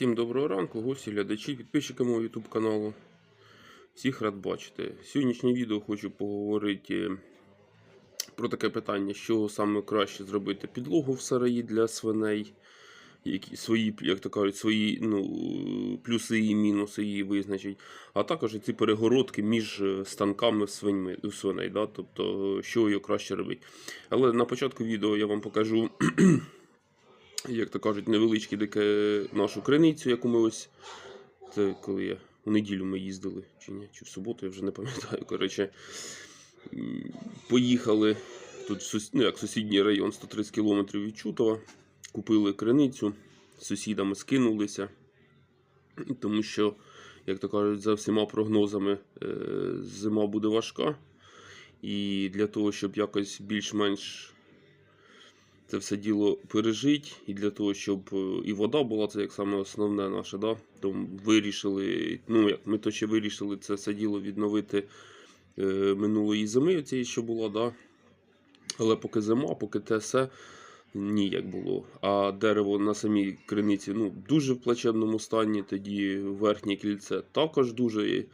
Всім доброго ранку, гості, глядачі, підписчики мого YouTube каналу. Всіх рад бачити. Сьогоднішнє відео хочу поговорити про таке питання, що саме краще зробити підлогу в сараї для свиней, які свої, як то кажуть, свої ну, плюси і мінуси її визначить, а також ці перегородки між станками свиньми, у свиней, да? тобто що її краще робити. Але на початку відео я вам покажу як то кажуть, невеличкі таке нашу криницю, яку ми ось. Це коли я у неділю ми їздили, чи ні, чи в суботу, я вже не пам'ятаю. Коротше, поїхали тут ну, як сусідній район 130 км від Чутова. Купили криницю, з сусідами скинулися. Тому що, як то кажуть, за всіма прогнозами е, зима буде важка. І для того, щоб якось більш-менш це все діло пережити, і для того, щоб е, і вода була, це як саме основне наше, да? то вирішили, ну як ми то ще вирішили це все діло відновити е, минулої зими, цієї, що була, да? але поки зима, поки те все ніяк було. А дерево на самій криниці ну, дуже в плачевному стані, тоді верхнє кільце також дуже.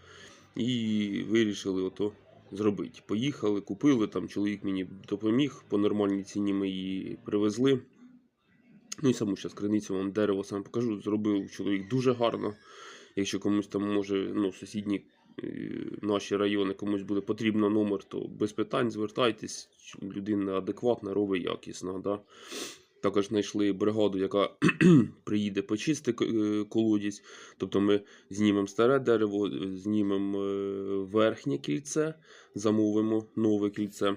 І вирішили ото зробити. Поїхали, купили, там чоловік мені допоміг, по нормальній ціні ми її привезли. Ну і саму зараз криницю вам дерево сам покажу. Зробив чоловік дуже гарно. Якщо комусь там може, ну, сусідні е, наші райони, комусь буде потрібно номер, то без питань звертайтесь. Людина адекватна, робить якісно. Да? Також знайшли бригаду, яка приїде почистити е, колодязь. Тобто ми знімемо старе дерево, е, знімемо е, верхнє кільце, замовимо нове кільце.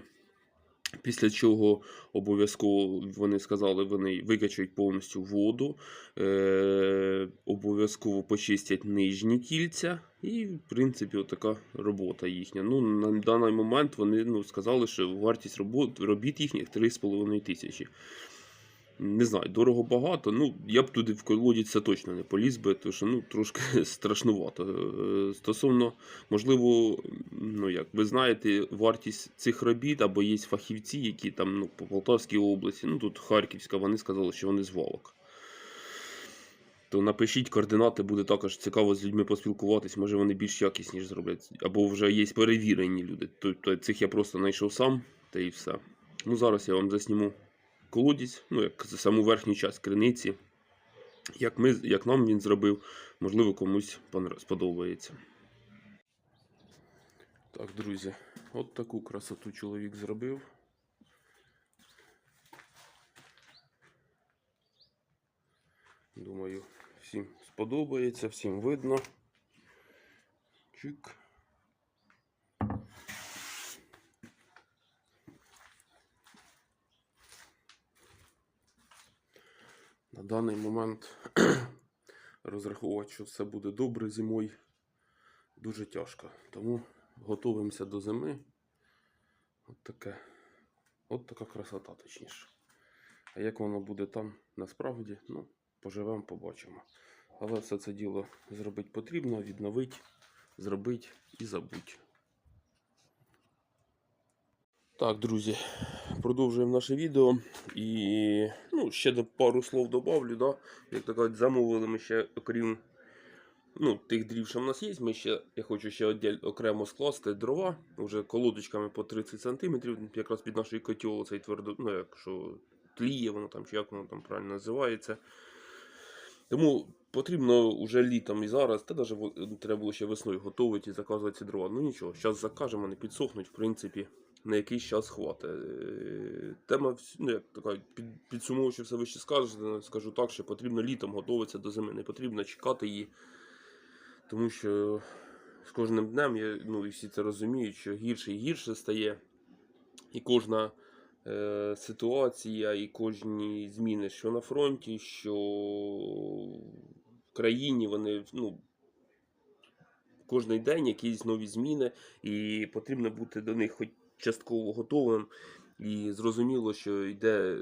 Після чого обов'язково вони сказали, вони викачують повністю воду, е- обов'язково почистять нижні кільця, і, в принципі, така робота їхня. Ну, на даний момент вони ну, сказали, що вартість робот, робіт їхніх 3,5 тисячі. Не знаю, дорого багато. Ну, я б туди в колодязь це точно не поліз би, тому що ну, трошки страшнувато. Е, Стосовно, можливо, ну як ви знаєте, вартість цих робіт або є фахівці, які там ну, по Полтавській області, ну тут Харківська, вони сказали, що вони з валок. То напишіть координати, буде також цікаво з людьми поспілкуватись, може вони більш якісніше зроблять. Або вже є перевірені люди. Тобто цих я просто знайшов сам, та і все. Ну зараз я вам засніму колодязь, ну, як саму верхню часть криниці. Як, ми, як нам він зробив, можливо, комусь сподобається. Так, друзі, от таку красоту чоловік зробив. Думаю, всім сподобається, всім видно. Чик. Даний момент розраховувати, що все буде добре зимою, дуже тяжко. Тому готуємося до зими. От таке. От така красота, точніше. А як воно буде там насправді, ну, поживемо, побачимо. Але все це діло зробити потрібно, відновити, зробити і забути. Так, друзі, продовжуємо наше відео. І ну, ще пару слов добавлю. Да? Як то кажуть, замовили ми ще, окрім ну, тих дрів, що в нас є, ми ще, я хочу ще окремо скласти дрова, вже колодочками по 30 см, якраз під нашою котел, цей твердо, ну, якщо тліє воно там, чи як воно там правильно називається. Тому потрібно вже літом і зараз, та навіть треба було ще весною готувати і заказувати ці дрова. Ну нічого, зараз закажемо, вони підсохнуть, в принципі, на якийсь час хватить. Е, Тема, ну, як така, під, підсумовуючи все вище скажу, скажу так, що потрібно літом готуватися до зими, не потрібно чекати її. Тому що з кожним днем, я, ну, і всі це розуміють, що гірше і гірше стає. І кожна е, ситуація, і кожні зміни, що на фронті, що в країні, вони ну, кожний день якісь нові зміни, і потрібно бути до них хоч частково готовим. І зрозуміло, що йде,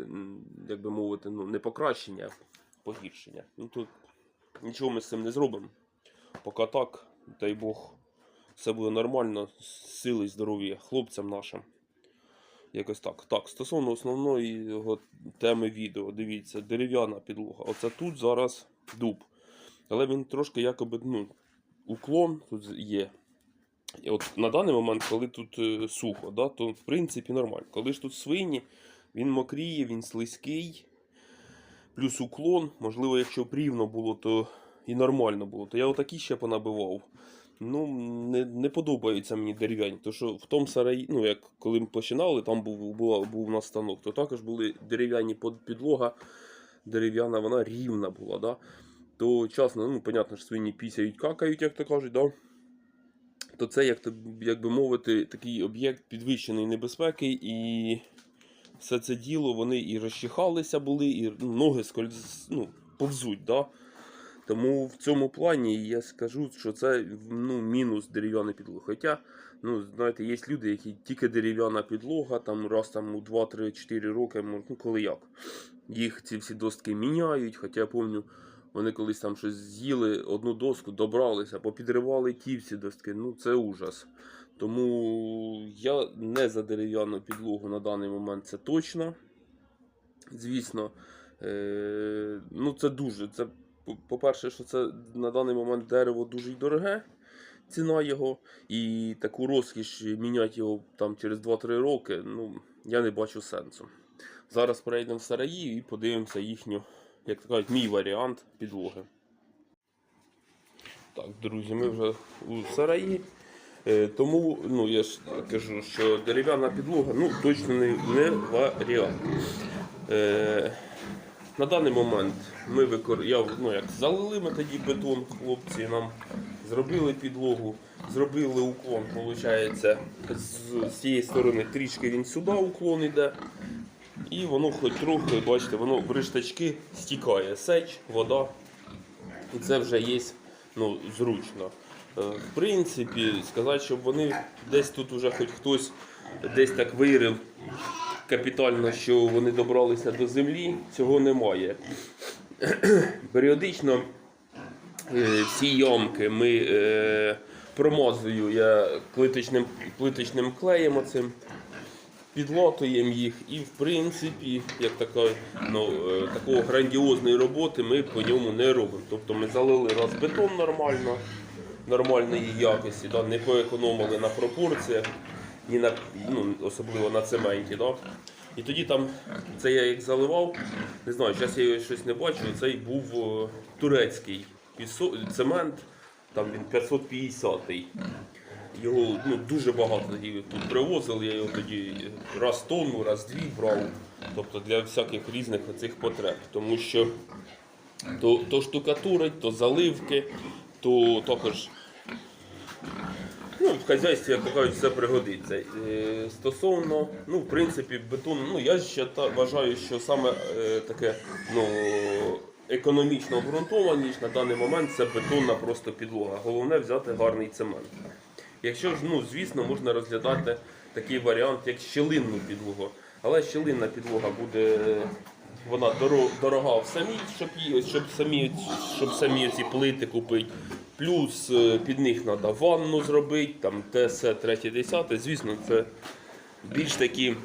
як би мовити, ну, не покращення, а погіршення. Ну тут нічого ми з цим не зробимо. Поки так, дай Бог, все буде нормально, сили і здоров'я хлопцям нашим. Якось так. Так, стосовно основної його теми відео, дивіться, дерев'яна підлога. Оце тут зараз дуб. але він трошки якоби ну, уклон тут є. От на даний момент, коли тут е, сухо, да, то в принципі нормально. Коли ж тут свині, він мокріє, він слизький, плюс уклон. Можливо, якщо б рівно було, то і нормально було. То я отакі ще понабивав. Ну, не, не подобаються мені дерев'яні. То що в тому сараї, ну як коли ми починали, там був, була, був у нас станок, то також були дерев'яні підлога, дерев'яна, вона рівна була. Да? То часно, ну, понятно, що свині пісяють, какають, як то кажуть, да? То це, як, то, як би мовити, такий об'єкт підвищеної небезпеки, і все це діло вони і розчихалися були, і ноги скольз, ну, повзуть. Да? Тому в цьому плані я скажу, що це ну, мінус дерев'яна підлога. Хоча, ну, знаєте, є люди, які тільки дерев'яна підлога, там раз там у 2-3-4 роки, ну коли як. Їх ці всі доски міняють. Хоча я пам'ятаю, вони колись там щось з'їли, одну доску, добралися, попідривали ті всі доски. Ну це ужас. Тому я не за дерев'яну підлогу на даний момент це точно. Звісно, е, ну це дуже. Це, по- по-перше, що це на даний момент дерево дуже дороге, ціна його. І таку розкіш міняти його там через 2-3 роки, ну, я не бачу сенсу. Зараз перейдемо в сараї і подивимося їхню, як то кажуть, мій варіант підлоги. Так, друзі, ми вже у сараї. Е, Тому ну, я ж кажу, що дерев'яна підлога ну, точно не, не варіант. Е, на даний момент ми викор... я, ну, як, залили ми тоді бетон, хлопці нам зробили підлогу, зробили уклон, виходить, з, з цієї сторони трішки він сюди уклон йде. І воно хоч трохи, бачите, воно в риштачки стікає сеч, вода. І це вже є ну, зручно. Е, В принципі, сказати, щоб вони десь тут уже хоч хтось десь так вирив капітально, що вони добралися до землі, цього немає. Періодично е, всі ямки ми е, промазую я плиточним, плиточним клеєм оцим, підлатуємо їх і в принципі, як така, ну, е, такого грандіозної роботи ми по ньому не робимо. Тобто ми залили раз бетон нормально, нормальної якості, да, не поекономили на пропорціях, ні на, ну, особливо на цементі. Да. І тоді там, це я як заливав, не знаю, зараз я його щось не бачу, цей був е, турецький цемент, там він 550-й. Його ну, дуже багато тут привозили, я його тоді раз тонну, раз дві брав. Тобто для всяких різних оцих потреб. Тому що то, то штукатурить, то заливки, то також ну, в хазяйстві, як то кажуть, все пригодиться. Е, Стосовно, ну, в принципі, бетон, ну я ще та, вважаю, що саме е, таке ну, економічно обґрунтованість на даний момент це бетонна просто підлога. Головне взяти гарний цемент. Якщо ж, ну, звісно, можна розглядати такий варіант, як щелинну підлогу. Але щелинна підлога буде вона дорога в самій, щоб, щоб самі, щоб самі ці плити купити. Плюс е, під них треба ванну зробити, там третє, десяте. Звісно, це більш такі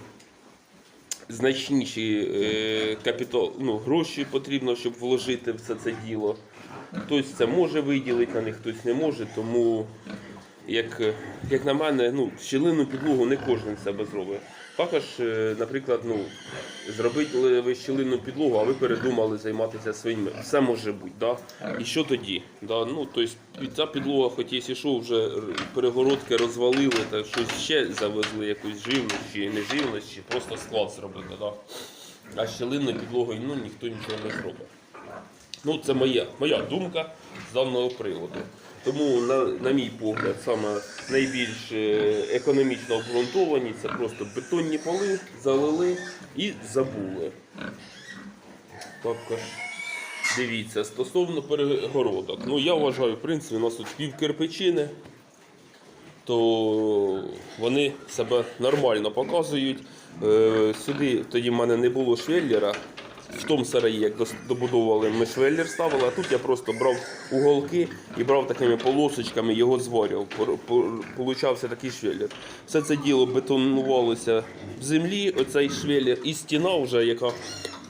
значніші е, капітал, ну, гроші потрібно, щоб вложити в все це діло. Хтось це може виділити, на них хтось не може, тому як, як на мене, ну, щілинну підлогу не кожен себе зробить. Також, е, наприклад, ну, зробити ви щілинну підлогу, а ви передумали займатися свиньми. Все може бути. Да? І що тоді? Да? Ну, тобто, ця підлога, хоч якщо що, вже перегородки розвалили, та щось ще завезли, якусь живність чи не живність, чи просто склад зробити. Да? А щілинною підлогою ну, ніхто нічого не зробить. Ну, це моя, моя думка з даного приводу. Тому, на, на мій погляд, саме найбільш е, економічно обґрунтовані це просто бетонні поли, залили і забули. Також дивіться, стосовно перегородок. Ну, я вважаю, в принципі, у нас тут пів кирпичини, то вони себе нормально показують. Е, Сюди тоді в мене не було швеллера. В тому сараї, як добудовували, ми швеллер ставили, а тут я просто брав уголки і брав такими полосочками, його зварював. Получався такий швеллер. Все це діло бетонувалося в землі, оцей швеллер, і стіна вже, яка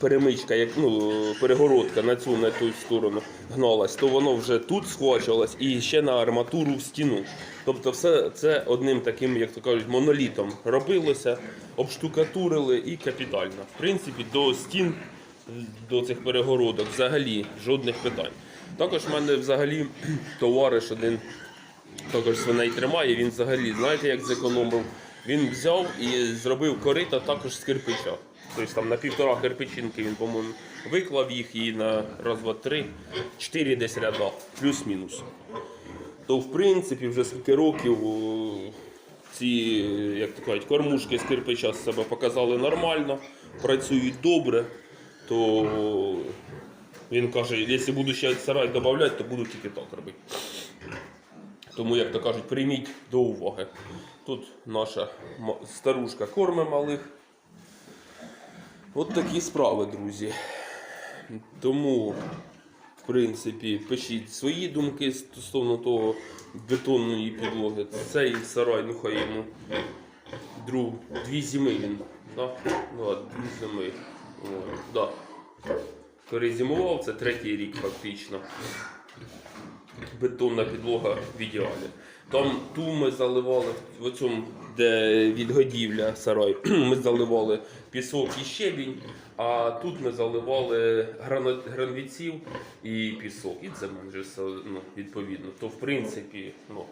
перемичка, як, ну, перегородка на цю на ту сторону, гналась, то воно вже тут схвачувалось і ще на арматуру в стіну. Тобто все це одним таким, як то кажуть, монолітом робилося, обштукатурили і капітально. В принципі, до стін, до цих перегородок взагалі жодних питань. Також в мене взагалі товариш один також свиней тримає, він взагалі, знаєте, як зекономив? Він взяв і зробив корита також з кирпича. Тобто там на півтора кирпичинки він, по-моєму, виклав їх і на раз, два, три, чотири десь ряда, плюс-мінус. То в принципі вже скільки років ці, як то кажуть, кормушки з кирпича себе показали нормально, працюють добре, то він каже, якщо буду ще сарай додавати, то буду тільки так робити. Тому, як то кажуть, прийміть до уваги. Тут наша старушка корме малих. От такі справи, друзі. Тому, в принципі, пишіть свої думки стосовно того бетонної підлоги. Цей сарай, ну хай йому друг, дві зими він. Да? Да, дві зими. О, да. Перезимував, це третій рік фактично бетонна підлога в ідеалі. Там ту ми заливали в цьому, де відгодівля сарай, ми заливали пісок і щебінь, а тут ми заливали гранвіців і пісок. І це все, ну, відповідно. То в принципі ну,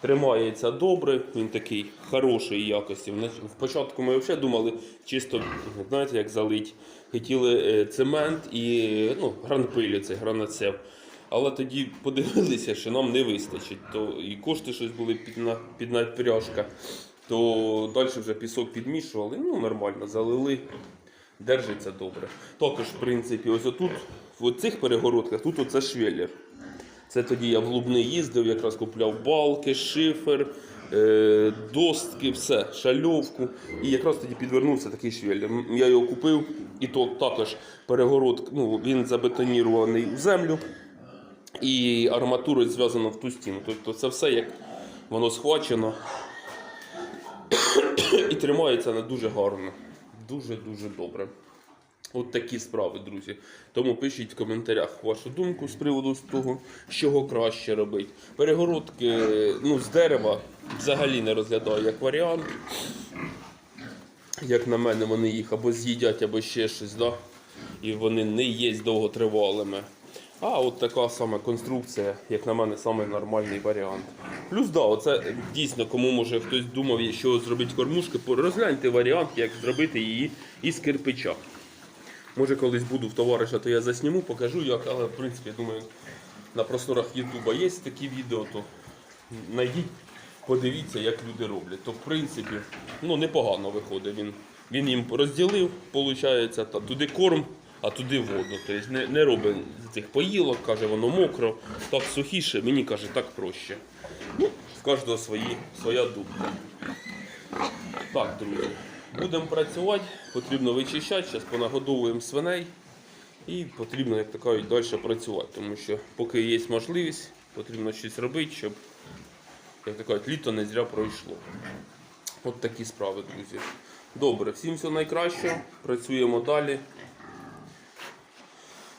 тримається добре, він такий хорошої якості. Внач- В початку ми взагалі думали, чисто знаєте, як залить. Хотіли е, цемент і ну, гранпилі, це гранацев. Але тоді подивилися, що нам не вистачить. То і кошти щось були під, на, під напряжка, то далі вже пісок підмішували, ну нормально, залили, держиться добре. Також, в принципі, ось отут, в цих перегородках, тут оце швеллер. Це тоді я в Лубни їздив, якраз купляв балки, шифер, е, достки, все, шальовку. І якраз тоді підвернувся такий швеллер. Я його купив, і то також перегород, ну, він забетонірований в землю і арматурою зв'язано в ту стіну. Тобто це все як воно схвачено і тримається не дуже гарно. Дуже-дуже добре. От такі справи, друзі. Тому пишіть в коментарях вашу думку з приводу з того, чого краще робити. Перегородки ну, з дерева взагалі не розглядаю як варіант. Як на мене, вони їх або з'їдять, або ще щось, да? і вони не є довготривалими. А от така сама конструкція, як на мене, самий нормальний варіант. Плюс, да, оце дійсно, кому може хтось думав, що зробити кормушки, розгляньте варіант, як зробити її із кирпича. Може, колись буду в товариша, то я засніму, покажу як, але в принципі, я думаю, на просторах Ютуба є такі відео, то знайдіть, подивіться, як люди роблять. То в принципі, ну непогано виходить. Він, він їм розділив, виходить, та туди корм, а туди воду. Тобто не, не робить цих поїлок, каже, воно мокро, так сухіше, мені каже, так проще. Ну, в кожного свої, своя думка. Так, друзі, будемо працювати, потрібно вичищати, зараз понагодовуємо свиней і потрібно, як то кажуть, далі працювати, тому що поки є можливість, потрібно щось робити, щоб, як то кажуть, літо не зря пройшло. От такі справи, друзі. Добре, всім всього найкращого, працюємо далі.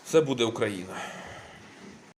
Все буде Україна.